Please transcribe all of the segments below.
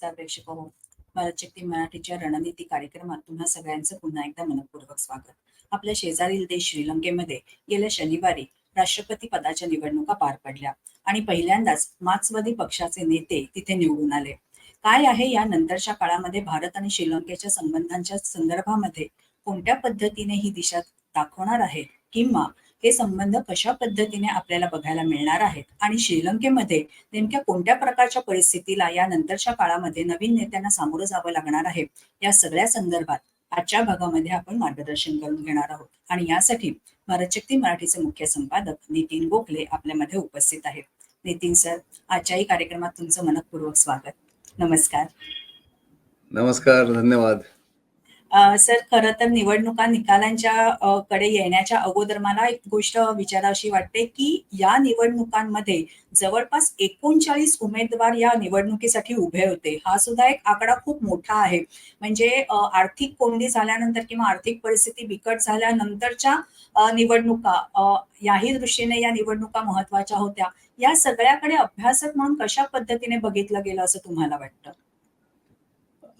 नमस्कार प्रेक्षक हो. भारत शक्ती मराठीच्या रणनीती कार्यक्रमात तुम्हा सगळ्यांचं पुन्हा एकदा मनपूर्वक स्वागत. आपल्या शेजारील देश श्रीलंकेमध्ये गेल्या शनिवारी राष्ट्रपती पदाच्या निवडणुका पार पडल्या आणि पहिल्यांदाच मार्क्सवादी पक्षाचे नेते तिथे निवडून आले. काय आहे या नंतरच्या काळामध्ये भारत आणि श्रीलंकेच्या संबंधांच्या संदर्भामध्ये कोणत्या पद्धतीने ही दिशा दाखवणार आहे? किंवा हे संबंध कशा पद्धतीने आपल्याला बघायला मिळणार आहेत? आणि श्रीलंकेमध्ये नेमक्या कोणत्या प्रकारच्या परिस्थितीला या नंतरच्या काळामध्ये नवीन नेत्यांना सामोरं जावं लागणार आहे? या सगळ्या संदर्भात आजच्या भागामध्ये आपण मार्गदर्शन करून घेणार आहोत. आणि यासाठी भारतशक्ती मराठीचे मुख्य संपादक नितीन गोखले आपल्यामध्ये उपस्थित आहेत. नितीन सर आजच्याही कार्यक्रमात तुमचं मनपूर्वक स्वागत. नमस्कार. नमस्कार धन्यवाद. सर खरं तर निवडणुका निकालांच्या कडे येण्याच्या अगोदर मला एक गोष्ट विचारावीशी वाटते की या निवडणुकांमध्ये जवळपास एकोणचाळीस उमेदवार या निवडणुकीसाठी उभे होते. हा सुद्धा एक आकडा खूप मोठा आहे. म्हणजे आर्थिक कोंडी झाल्यानंतर किंवा आर्थिक परिस्थिती बिकट झाल्यानंतरच्या निवडणुका याही दृष्टीने या निवडणुका महत्त्वाच्या होत्या. या सगळ्याकडे अभ्यासक म्हणून कशा पद्धतीने बघितलं गेलं असं तुम्हाला वाटतं?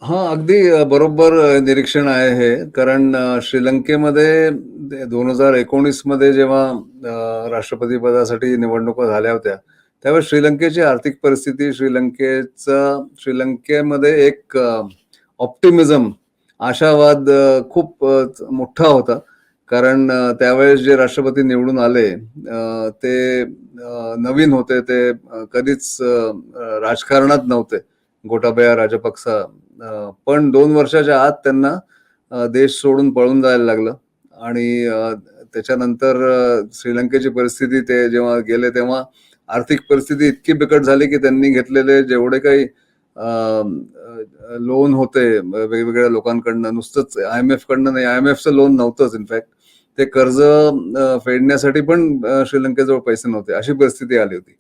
हा अगदी बरोबर निरीक्षण आहे हे. कारण श्रीलंकेमध्ये दोन हजार एकोणीसमध्ये जेव्हा राष्ट्रपती पदासाठी निवडणुका झाल्या होत्या त्यावेळेस श्रीलंकेची आर्थिक परिस्थिती श्रीलंकेचा श्रीलंकेमध्ये एक ऑप्टिमिझम आशावाद खूप मोठा होता. कारण त्यावेळेस जे राष्ट्रपती निवडून आले ते नवीन होते ते कधीच राजकारणात नव्हते. गोटाबया राजपक्सा पण दोन वर्षाच्या आत त्यांना देश सोडून पळून जायला लागलं. आणि त्याच्यानंतर श्रीलंकेची परिस्थिती ते जेव्हा गेले तेव्हा आर्थिक परिस्थिती इतकी बिकट झाली की त्यांनी घेतलेले जेवढे काही लोन होते वेगवेगळ्या लोकांकडनं नुसतंच आय एम एफ कडनं नाही आय एम एफचं लोन नव्हतंच इनफॅक्ट ते कर्ज फेडण्यासाठी पण श्रीलंकेजवळ पैसे नव्हते. अशी परिस्थिती आली होती.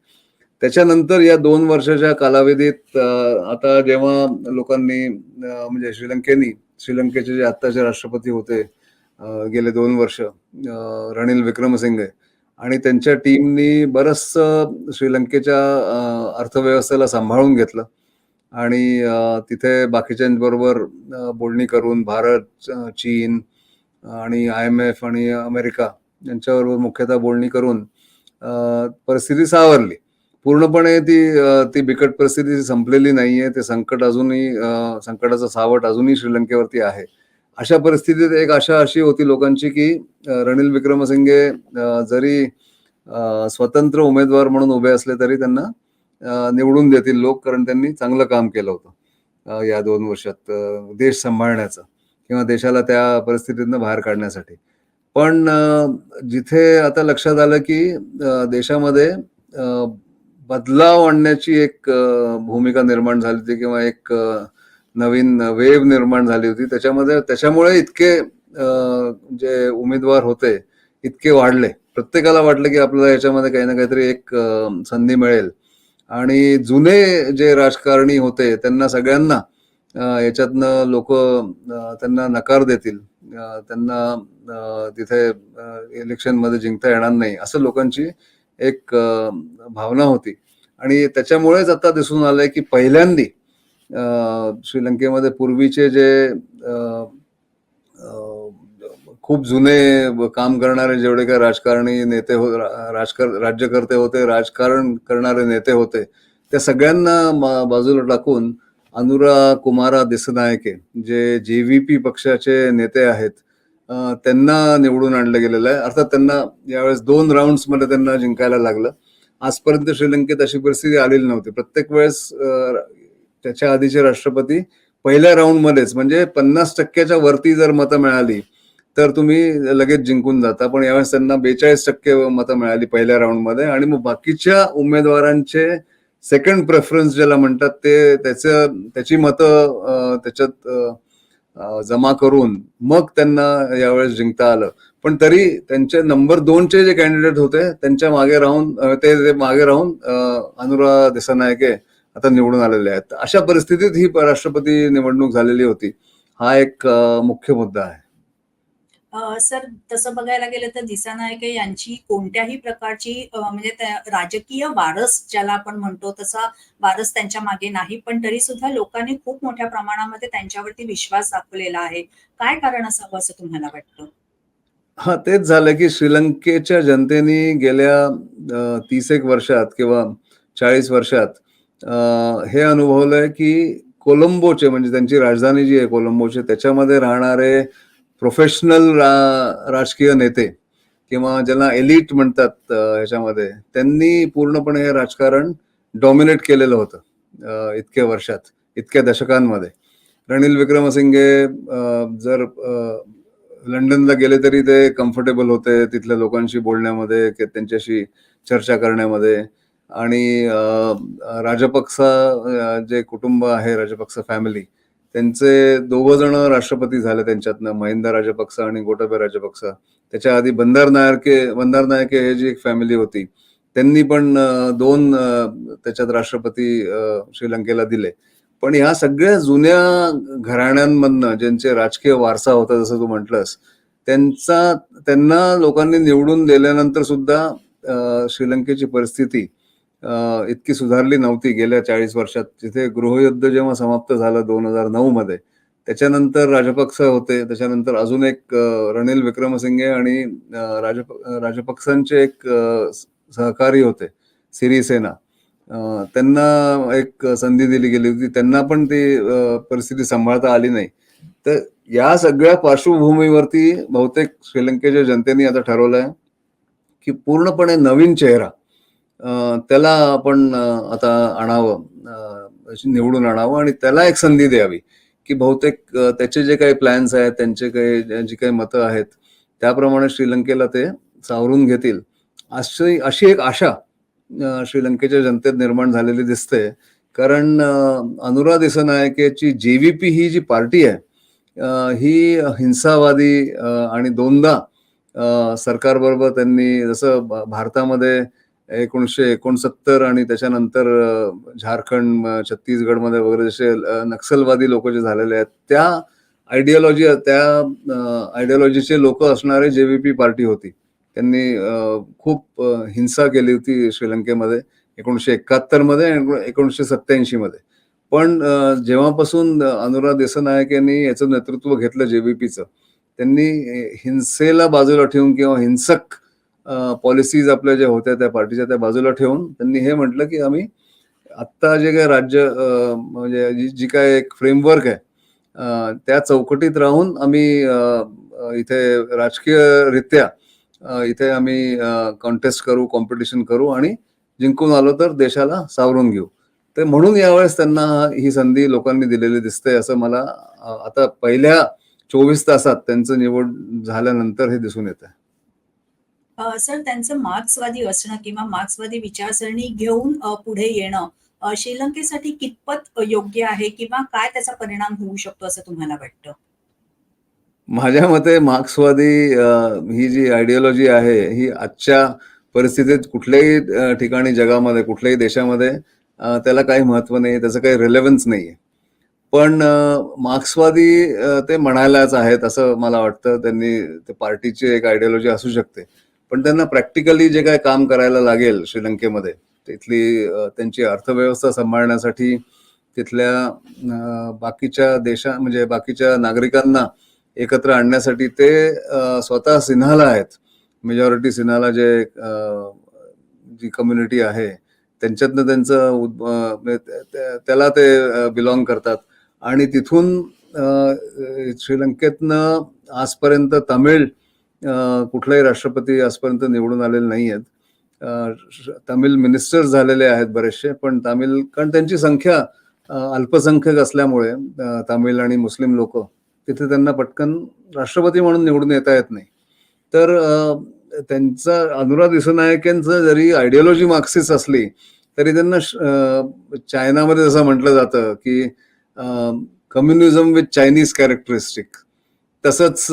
त्याच्यानंतर या दोन वर्षाच्या कालावधीत आता जेव्हा लोकांनी म्हणजे श्रीलंकेनी श्रीलंकेचे जे आत्ताचे राष्ट्रपती होते गेले दोन वर्ष रणिल रणील विक्रमसिंघे आणि त्यांच्या टीमनी बरंच श्रीलंकेच्या अर्थव्यवस्थेला सांभाळून घेतलं आणि तिथे बाकीच्यांबरोबर बोलणी करून भारत चीन आणि आय एम एफ आणि अमेरिका यांच्याबरोबर मुख्यतः बोलणी करून परिस्थिती सावरली. पूर्णपणे ती ती बिकट परिस्थिती संपलेली नाहीये. ते संकट अजूनही संकटाचं सावट अजूनही श्रीलंकेवरती आहे. अशा परिस्थितीत एक आशा अशी होती लोकांची की अ, रणील विक्रमसिंघे जरी स्वतंत्र उमेदवार म्हणून उभे असले तरी त्यांना निवडून देतील लोक कारण त्यांनी चांगलं काम केलं होतं या दोन वर्षात देश सांभाळण्याचं किंवा देशाला त्या परिस्थितीतनं बाहेर काढण्यासाठी. पण जिथे आता लक्षात आलं की देशामध्ये बदलाव आणण्याची एक भूमिका निर्माण झाली होती किंवा एक नवीन वेव निर्माण झाली होती. त्याच्यामध्ये त्याच्यामुळे इतके जे उमेदवार होते इतके वाढले. प्रत्येकाला वाटलं की आपल्याला याच्यामध्ये काही ना काहीतरी एक संधी मिळेल. आणि जुने जे राजकारणी होते त्यांना सगळ्यांना याच्यातनं लोक त्यांना नकार देतील. त्यांना तिथे इलेक्शनमध्ये जिंकता येणार नाही. असं लोकांची एक भावना होती. आणि त्याच्यामुळेच आता दिसून आलंय की पहिल्यांदी श्रीलंकेमध्ये पूर्वीचे जे खूप जुने काम करणारे जेवढे काही राजकारणी नेते हो रा- राजकार राज्यकर्ते होते राजकारण करणारे नेते होते त्या सगळ्यांना बाजूला टाकून अनुरा कुमारा दिसनायके जे जे व्ही पी पक्षाचे नेते आहेत त्यांना निवडून आणलं गेलेलं आहे. अर्थात त्यांना यावेळेस दोन राऊंडमध्ये त्यांना जिंकायला लागलं. आजपर्यंत श्रीलंकेत अशी परिस्थिती आलेली नव्हती. प्रत्येक वेळेस त्याच्या आधीचे राष्ट्रपती पहिल्या राऊंड मध्येच म्हणजे पन्नास टक्क्याच्या वरती जर मतं मिळाली तर तुम्ही लगेच जिंकून जाता. पण यावेळेस त्यांना बेचाळीस टक्के मतं मिळाली पहिल्या राऊंडमध्ये. आणि मग बाकीच्या उमेदवारांचे सेकंड प्रेफरन्स ज्याला म्हणतात ते त्याचं त्याची मतं त्याच्यात जमा करून मग त्यांना यावेळेस जिंकता आलं. पण तरी त्यांचे नंबर दोनचे जे कॅन्डिडेट होते त्यांच्या मागे राहून ते मागे राहून अनुरा देसानायके आता निवडून आलेले आहेत. अशा परिस्थितीत ही राष्ट्रपती निवडणूक झालेली होती. हा एक मुख्य मुद्दा आहे. सर तसं बघायला गेलं तर दिसानायके यांची कोणत्याही प्रकारची म्हणजे राजकीय वारस ज्याला आपण म्हणतो तसा वारस त्यांच्या मागे नाही पण तरी सुद्धा लोकांनी खूप मोठ्या प्रमाणामध्ये त्यांच्यावरती विश्वास दाखवलेला आहे. काय कारण असावं असं तुम्हाला वाटतं? हा तेच झालं की श्रीलंकेच्या जनतेने गेल्या तीस एक वर्षात किंवा चाळीस वर्षात हे अनुभवलंय की कोलंबोचे म्हणजे त्यांची राजधानी जी आहे कोलंबोचे त्याच्यामध्ये राहणारे प्रोफेशनल रा राजकीय नेते किंवा ज्यांना एलिट म्हणतात ह्याच्यामध्ये त्यांनी पूर्णपणे हे राजकारण डॉमिनेट केलेलं होतं इतक्या वर्षात इतक्या दशकांमध्ये. रणील विक्रमसिंगे जर लंडनला गेले तरी ते कम्फर्टेबल होते तिथल्या लोकांशी बोलण्यामध्ये की त्यांच्याशी चर्चा करण्यामध्ये. आणि राजपक्सा जे कुटुंब आहे राजपक्सा फॅमिली त्यांचे दोघ जण राष्ट्रपती झाले त्यांच्यातनं महिंदा राजपक्ष आणि गोटाबे राजपक्ष. त्याच्या आधी बंदार नायके बंदार नायके हे जी एक फॅमिली होती त्यांनी पण दोन त्याच्यात राष्ट्रपती श्रीलंकेला दिले. पण ह्या सगळ्या जुन्या घराण्यांमधनं ज्यांचे राजकीय वारसा होता जसं तू म्हटलंस त्यांचा त्यांना लोकांनी निवडून दिल्यानंतर सुद्धा श्रीलंकेची परिस्थिती इतकी सुधारली नव्हती गेल्या चाळीस वर्षात. जिथे गृहयुद्ध जेव्हा समाप्त झालं दोन हजार नऊ मध्ये त्याच्यानंतर राजपक्ष होते. त्याच्यानंतर अजून एक अ, रणील विक्रमसिंगे आणि राजप राजपक्षांचे एक सहकारी होते सिरीसेना. त्यांना एक संधी दिली गेली होती. त्यांना पण ती परिस्थिती सांभाळता आली नाही. तर या सगळ्या पार्श्वभूमीवरती बहुतेक श्रीलंकेच्या जनतेने आता ठरवलंय की पूर्णपणे नवीन चेहरा त्याला आपण आता आणावं निवडून आणावं आणि त्याला एक संधी द्यावी की बहुतेक त्याचे जे काही प्लॅन्स आहेत त्यांचे काही जी काही मतं आहेत त्याप्रमाणे श्रीलंकेला ते सावरून घेतील. अशी अशी एक आशा श्रीलंकेच्या जनतेत निर्माण झालेली दिसते. कारण अनुरा दिसनायकेची पी ही जी पार्टी आहे ही हिंसावादी आणि दोनदा सरकारबरोबर त्यांनी जसं भारतामध्ये एकोणीसशे एकोणसत्तर आणि त्याच्यानंतर झारखंड छत्तीसगडमध्ये वगैरे जसे नक्षलवादी लोक जे झालेले आहेत त्या आयडियोलॉजी त्या आयडियोलॉजीचे लोक असणारे जे पी पार्टी होती. त्यांनी खूप हिंसा केली होती श्रीलंकेमध्ये एकोणीसशे एकाहत्तरमध्ये आणि एकोणीसशे सत्त्याऐंशीमध्ये. पण जेव्हापासून अनुराग देसनायक यांनी याचं नेतृत्व घेतलं जेव्हीपीचं त्यांनी हिंसेला बाजूला ठेवून किंवा हिंसक पॉलिसीज आपल्या ज्या होत्या त्या पार्टीच्या त्या बाजूला ठेवून त्यांनी हे म्हटलं की आम्ही आत्ता जे काय राज्य म्हणजे जी- जी काय एक फ्रेमवर्क आहे त्या चौकटीत राहून आम्ही इथे राजकीयरित्या इथे आम्ही कॉन्टेस्ट करू कॉम्पिटिशन करू आणि जिंकून आलो तर देशाला सावरून घेऊ. ते म्हणून यावेळेस त्यांना ही संधी लोकांनी दिलेली दिसते असं मला आता पहिल्या चोवीस तासात त्यांचं निवड झाल्यानंतर हे दिसून येतं आहे सर त्यांचं मार्क्सवादी असणं किंवा मार्क्सवादी विचारसरणी घेऊन पुढे येणं श्रीलंकेसाठी कितपत योग्य आहे किंवा काय त्याचा परिणाम होऊ शकतो असं तुम्हाला वाटतं? माझ्या मते मार्क्सवादी ही जी आयडियोलॉजी आहे ही आजच्या परिस्थितीत कुठल्याही ठिकाणी जगामध्ये कुठल्याही देशामध्ये त्याला काही महत्त्व नाही त्याचं काही रिलेव्हन्स नाहीये पण मार्क्सवादी ते म्हणायलाच आहेत असं मला वाटतं. त्यांनी ते पार्टीची एक आयडियोलॉजी असू शकते. पण त्यांना प्रॅक्टिकली जे काय काम करायला लागेल श्रीलंकेमध्ये तिथली त्यांची अर्थव्यवस्था सांभाळण्यासाठी तिथल्या बाकीच्या देशा म्हणजे बाकीच्या नागरिकांना एकत्र आणण्यासाठी ते स्वतः सिन्हाला आहेत. मेजॉरिटी सिन्हाला जे जी कम्युनिटी आहे त्यांच्यातनं त्यांचं उद- म्हणजे त्या- त्याला ते बिलॉंग करतात. आणि तिथून श्रीलंकेतनं आजपर्यंत तामिळ कुठलाही राष्ट्रपती आजपर्यंत निवडून आलेले नाही आहेत तामिळ मिनिस्टर झालेले आहेत बरेचसे पण तामिळ कारण त्यांची संख्या अल्पसंख्यक असल्यामुळे तामिळ आणि मुस्लिम लोक तिथे त्यांना पटकन राष्ट्रपती म्हणून निवडून येता येत नाही. तर त्यांचा अनुराग दिसनायकेंचं जरी आयडिओलॉजी मार्क्सिस्ट असली तरी त्यांना श- चायनामध्ये जसं म्हटलं जातं की कम्युनिझम विथ चायनीज कॅरेक्टरिस्टिक तसंच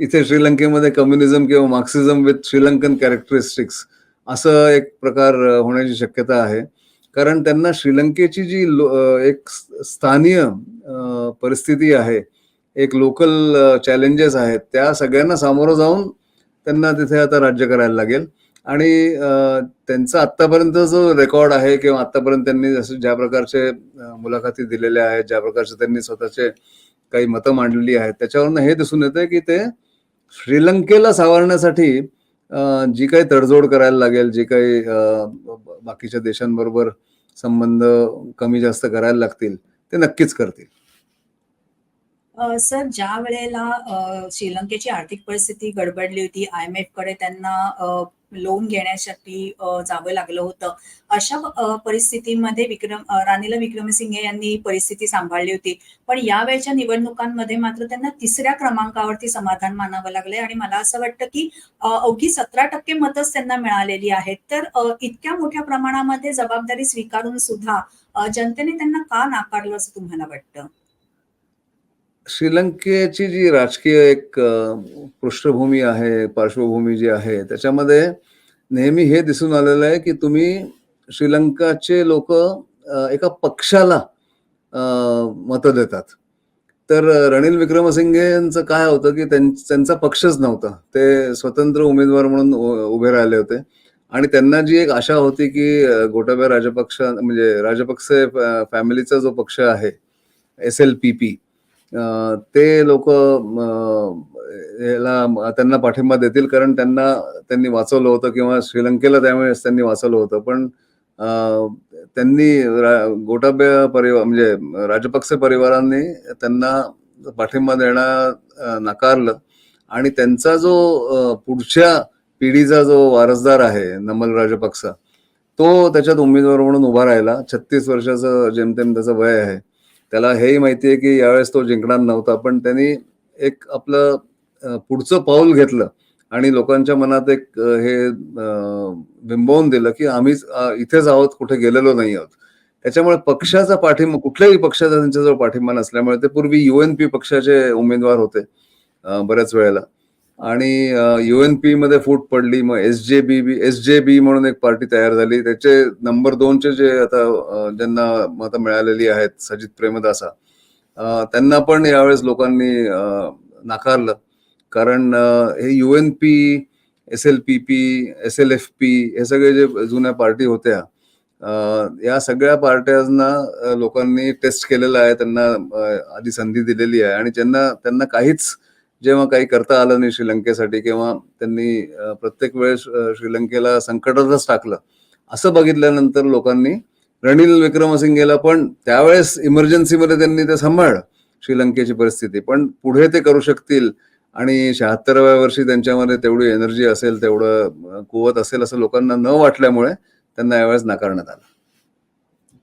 इथे श्रीलंकेमध्ये कम्युनिझम किंवा मार्क्सिझम विथ श्रीलंकन कॅरेक्टरिस्टिक्स असं एक प्रकार होण्याची शक्यता आहे. कारण त्यांना श्रीलंकेची जी लो- एक स्थानीय परिस्थिती आहे एक लोकल चॅलेंजेस आहेत त्या सगळ्यांना सामोरं जाऊन त्यांना तिथे आता राज्य करायला लागेल. आणि त्यांचा आत्तापर्यंत जो रेकॉर्ड आहे किंवा आत्तापर्यंत त्यांनी जसं ज्या प्रकारचे मुलाखती दिलेल्या आहेत ज्या प्रकारचे त्यांनी स्वतःचे काही मतं मांडलेली आहेत त्याच्यावरनं हे दिसून येतं की ते श्रीलंकेला सावरण्यासाठी जी काही तडजोड करायला लागेल जी काही अ, बाकीच्या देशांबरोबर संबंध कमी जास्त करायला लागतील ते नक्कीच करतील. सर ज्या वेळेला श्रीलंकेची आर्थिक परिस्थिती गडबडली होती आय एम एफकडे त्यांना लोन घेण्यासाठी जावं लागलं होतं. अशा परिस्थितीमध्ये विक्रम राणीला विक्रमसिंघे यांनी परिस्थिती सांभाळली होती. पण यावेळच्या निवडणुकांमध्ये मात्र त्यांना तिसऱ्या क्रमांकावरती समाधान मानावं लागलंय आणि मला असं वाटतं की अवघी सतरा टक्के मतच त्यांना मिळालेली आहेत. तर इतक्या मोठ्या प्रमाणामध्ये जबाबदारी स्वीकारून सुद्धा जनतेने त्यांना का नाकारलं असं तुम्हाला वाटतं? श्रीलंकेची जी राजकीय एक पृष्ठभूमी आहे पार्श्वभूमी जी आहे त्याच्यामध्ये नेहमी हे दिसून आलेलं आहे की तुम्ही श्रीलंकाचे लोक एका पक्षाला मतं देतात. तर रणिल रणील विक्रमसिंघे यांचं काय होतं की त्यां- त्यांचा पक्षच नव्हता. ते स्वतंत्र उमेदवार म्हणून उ- उभे राहिले होते. आणि त्यांना जी एक आशा होती की अ, राजपक्ष म्हणजे राजपक्षे फॅमिलीचा जो पक्ष आहे एस एल पी पी ते लोक याला त्यांना पाठिंबा देतील कारण त्यांना त्यांनी वाचवलं होतं किंवा श्रीलंकेला त्यावेळेस त्यांनी वाचवलं होतं. पण त्यांनी रा- गोटाबया परिवार म्हणजे राजपक्षे परिवारांनी त्यांना पाठिंबा देणं नाकारलं. आणि त्यांचा जो पुढच्या पिढीचा जो वारसदार आहे नमल राजपक्सा तो त्याच्यात उमेदवार म्हणून उभा राहिला. छत्तीस वर्षाचं जेमतेम त्याचं वय आहे. त्याला हेही माहिती आहे की यावेळेस तो जिंकणार नव्हता पण त्यांनी एक आपलं पुढचं पाऊल घेतलं आणि लोकांच्या मनात एक हे बिंबवून दिलं की आम्हीच इथेच आहोत कुठे गेलेलो नाही आहोत. त्याच्यामुळे पक्षाचा पाठिंबा कुठल्याही पक्षाचा त्यांच्याजवळ पाठिंबा नसल्यामुळे ते पूर्वी युएनपी पक्षाचे उमेदवार होते बऱ्याच वेळेला. आणि यू एन पी मध्ये फूट पडली मग एस जे बी बी एस जे बी म्हणून एक पार्टी तयार झाली. त्याचे नंबर दोनचे जे आता ज्यांना मतं मिळालेली आहेत सजित प्रेमदासा त्यांना पण यावेळेस लोकांनी नाकारलं. कारण हे U N P S L P P S L F P हे सगळे जे जुन्या पार्टी होत्या या सगळ्या पार्ट्यांना लोकांनी टेस्ट केलेलं आहे त्यांना आधी संधी दिलेली आहे. आणि ज्यांना त्यांना काहीच जेव्हा काही करता आलं नाही श्रीलंकेसाठी किंवा त्यांनी प्रत्येक वेळेस श्रीलंकेला संकटातच टाकलं असं बघितल्यानंतर लोकांनी रणील विक्रमसिंगेला पण त्यावेळेस इमर्जन्सीमध्ये त्यांनी ते सांभाळलं श्रीलंकेची परिस्थिती. पण पुढे ते करू शकतील आणि शहात्तराव्या वर्षी त्यांच्यामध्ये तेवढी एनर्जी असेल तेवढं कुवत असेल असं लोकांना न वाटल्यामुळे त्यांना यावेळेस नाकारण्यात आलं.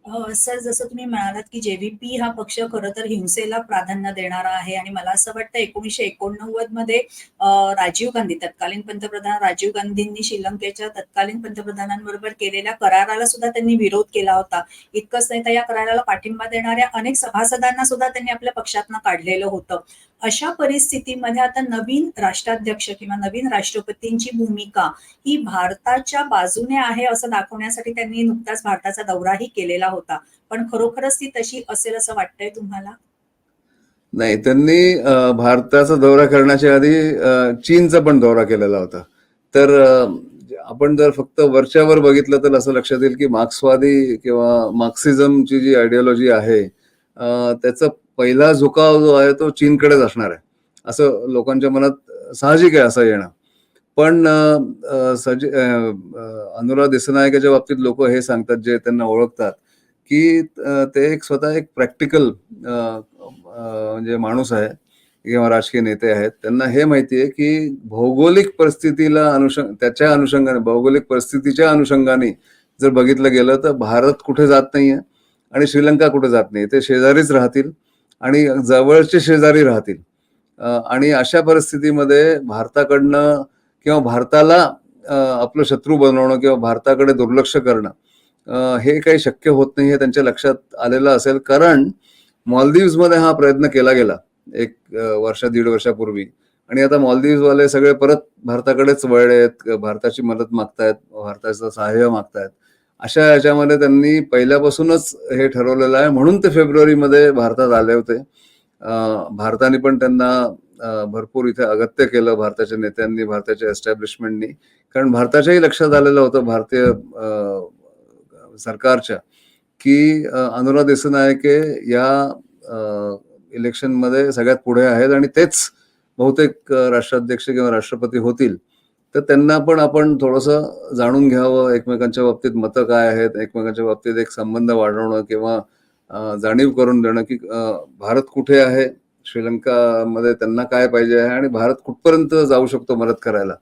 सर जसं तुम्ही म्हणालात की जेव्हीपी हा पक्ष खरं तर हिंसेला प्राधान्य देणारा आहे आणि मला असं वाटतं एकोणीसशे एकोणनव्वदमध्ये राजीव गांधी तत्कालीन पंतप्रधान राजीव गांधींनी श्रीलंकेच्या तत्कालीन पंतप्रधानांबरोबर केलेल्या कराराला सुद्धा त्यांनी विरोध केला होता. इतकंच नाही तर या कराराला पाठिंबा देणाऱ्या अनेक सभासदांना सुद्धा त्यांनी आपल्या पक्षातनं काढलेलं होतं. अशा परिस्थितीमध्ये आता नवीन राष्ट्राध्यक्ष किंवा नवीन राष्ट्रपतींची भूमिका ही भारताच्या बाजूने आहे असं दाखवण्यासाठी त्यांनी नुकताच भारताचा दौराही केलेला होता. पण खरोखरच ती तशी असेल असं वाटतंय तुम्हाला? नाही त्यांनी भारताचा दौरा करण्याच्या आधी चीनचा पण दौरा केलेला होता. तर आपण जर फक्त वरच्यावर बघितलं तर असं लक्षात येईल की मार्क्सवादी किंवा मार्क्सिझमची जी आयडियॉलॉजी आहे त्याचा पहिला झुकाव जो आहे तो चीनकडेच असणार आहे. असं लोकांच्या मनात साहजिक आहे असं येणं. पण सज अनुराग दिसनायकाच्या बाबतीत लोक हे सांगतात जे त्यांना ओळखतात. की ते एक स्वतः एक प्रॅक्टिकल म्हणजे माणूस आहे किंवा राजकीय नेते आहेत त्यांना हे माहिती आहे की भौगोलिक परिस्थितीला अनुषंग त्याच्या अनुषंगाने भौगोलिक परिस्थितीच्या अनुषंगाने जर बघितलं गेलं तर भारत कुठे जात नाहीये आणि श्रीलंका कुठे जात नाही ते शेजारीच राहतील आणि जवळचे शेजारी राहतील. आणि अशा परिस्थितीमध्ये भारताकडनं किंवा भारताला आपलं शत्रू बनवणं किंवा भारताकडे दुर्लक्ष करणं हे काही शक्य होत नाही हे त्यांच्या लक्षात आलेलं असेल. कारण मध्ये हा प्रयत्न केला गेला एक वर्ष दीड वर्षापूर्वी. आणि आता वाले सगळे परत भारताकडेच वळलेत आहेत भारताची मदत मागतायत भारताचं सहाय्य मागतायत. अशा याच्यामध्ये त्यांनी पहिल्यापासूनच हे ठरवलेलं आहे. म्हणून ते फेब्रुवारीमध्ये भारतात आले होते. भारताने पण त्यांना भरपूर इथे अगत्य केलं भारताच्या नेत्यांनी भारताच्या एस्टॅब्लिशमेंटनी. कारण भारताच्याही लक्षात आलेलं होतं भारतीय सरकारच्या की अनुरा देशनायके या इलेक्शनमध्ये सगळ्यात पुढे आहेत आणि तेच बहुतेक राष्ट्राध्यक्ष किंवा राष्ट्रपती होतील. तर त्यांना पण आपण थोडंसं जाणून घ्यावं एकमेकांच्या बाबतीत मतं काय आहेत एकमेकांच्या बाबतीत एक संबंध वाढवणं किंवा जाणीव करून देणं की भारत कुठे आहे श्रीलंकामध्ये त्यांना काय पाहिजे आहे आणि भारत कुठपर्यंत जाऊ शकतो मदत करायला.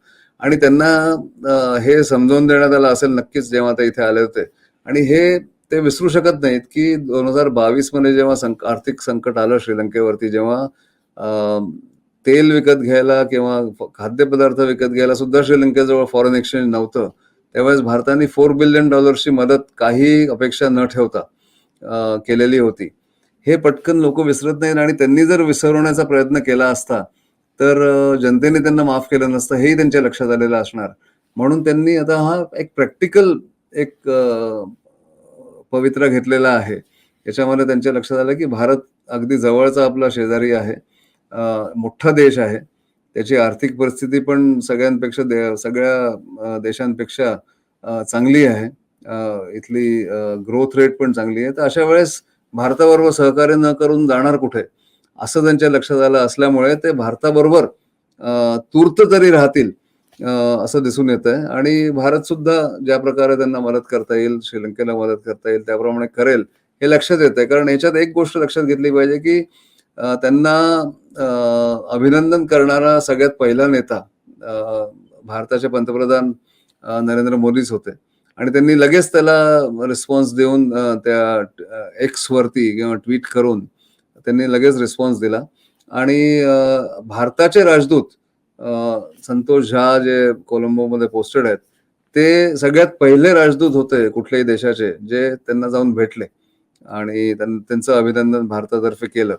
आणि त्यांना हे समजावून देण्यात आलं असेल नक्कीच जेव्हा ते इथे आले होते. आणि हे ते विसरू शकत नाहीत की दोन हजार बावीसमध्ये जेव्हा संक आर्थिक संकट आलं श्रीलंकेवरती जेव्हा तेल विकत घ्यायला किंवा खाद्यपदार्थ विकत घ्यायला सुद्धा श्रीलंकेजवळ फॉरेन एक्सचेंज नव्हतं त्यावेळेस भारताने फोर बिलियन डॉलर्सची मदत काही अपेक्षा न ठेवता केलेली होती. हे पटकन लोक विसरत नाहीत आणि त्यांनी जर विसरवण्याचा प्रयत्न केला असता तर जनतेने त्यांना माफ केलं नसतं हेही त्यांच्या लक्षात आलेलं असणार. म्हणून त्यांनी आता हा एक प्रॅक्टिकल एक पवित्रा घेतलेला आहे. याच्यामध्ये त्यांच्या लक्षात आलं की भारत अगदी जवळचा आपला शेजारी आहे. मोठा देश आहे. त्याची आर्थिक परिस्थिती पण सगळ्यांपेक्षा दे- सगळ्या देशांपेक्षा चांगली आहे. इथली ग्रोथ रेट पण चांगली आहे. तर अशा वेळेस भारताबरोबर सहकार्य न करून जाणार कुठे? असं त्यांच्या लक्षात आलं असल्यामुळे ते भारताबरोबर तूर्त तरी राहतील. असं दिसून येत आहे आणि भारत सुद्धा ज्या प्रकारे त्यांना मदत करता येईल श्रीलंकेला मदत करता येईल त्याप्रमाणे करेल हे लक्षात येत आहे कारण याच्यात एक गोष्ट लक्षात घेतली पाहिजे की त्यांना अभिनंदन करणारा सगळ्यात पहिला नेता भारताचे पंतप्रधान नरेंद्र मोदीच होते. आणि त्यांनी लगेच त्याला रिस्पॉन्स देऊन त्या एक्स वरती किंवा ट्विट करून त्यांनी लगेच रिस्पॉन्स दिला. आणि भारताचे राजदूत संतोष झा जे कोलंबोमध्ये पोस्टेड आहेत ते सगळ्यात पहिले राजदूत होते कुठल्याही देशाचे जे त्यांना जाऊन भेटले आणि त्यांचं अभिनंदन भारतातर्फे केलं.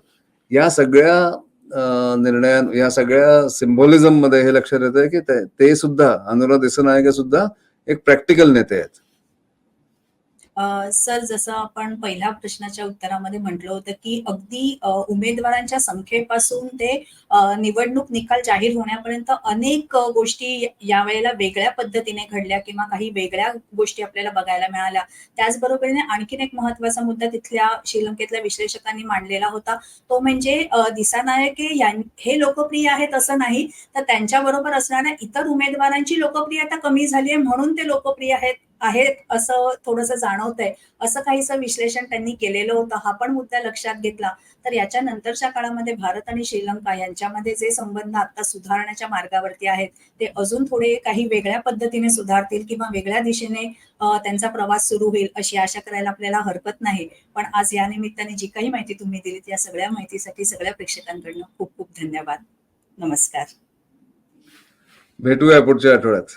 या सगळ्या निर्णया निर्णयां या सगळ्या सिम्बॉलिझममध्ये हे लक्षात येत आहे की ते- ते सुद्धा अनुराग दिसनायके सुद्धा एक प्रॅक्टिकल नेते आहेत. सर जसं आपण पहिल्या प्रश्नाच्या उत्तरामध्ये म्हटलं होतं की अगदी उमेदवारांच्या संख्येपासून ते निवडणूक निकाल जाहीर होण्यापर्यंत अनेक गोष्टी यावेळेला वेगळ्या पद्धतीने घडल्या किंवा काही वेगळ्या गोष्टी आपल्याला बघायला मिळाल्या. त्याचबरोबरीने आणखीन एक महत्त्वाचा मुद्दा तिथल्या श्रीलंकेतल्या विश्लेषकांनी मांडलेला होता. तो म्हणजे दिसानायके हे लोकप्रिय आहेत असं नाही तर त्यांच्याबरोबर असणाऱ्या इतर उमेदवारांची लोकप्रियता कमी झाली आहे म्हणून ते लोकप्रिय आहेत. आहेत असं थोडंसं जाणवतंय. असं काहीसं विश्लेषण त्यांनी केलेलं होतं हा पण मुद्दा लक्षात घेतला. तर याच्या नंतरच्या काळामध्ये भारत आणि श्रीलंका यांच्यामध्ये जे संबंध आता सुधारण्याच्या मार्गावरती आहेत ते अजून थोडे काही वेगळ्या पद्धतीने सुधारतील किंवा वेगळ्या दिशेने त्यांचा प्रवास सुरू होईल अशी आशा करायला आपल्याला हरकत नाही. पण आज या निमित्ताने जी काही माहिती तुम्ही दिली या सगळ्या माहितीसाठी सगळ्या प्रेक्षकांकडनं खूप खूप धन्यवाद. नमस्कार. भेटूया पुढच्या आठवड्यात.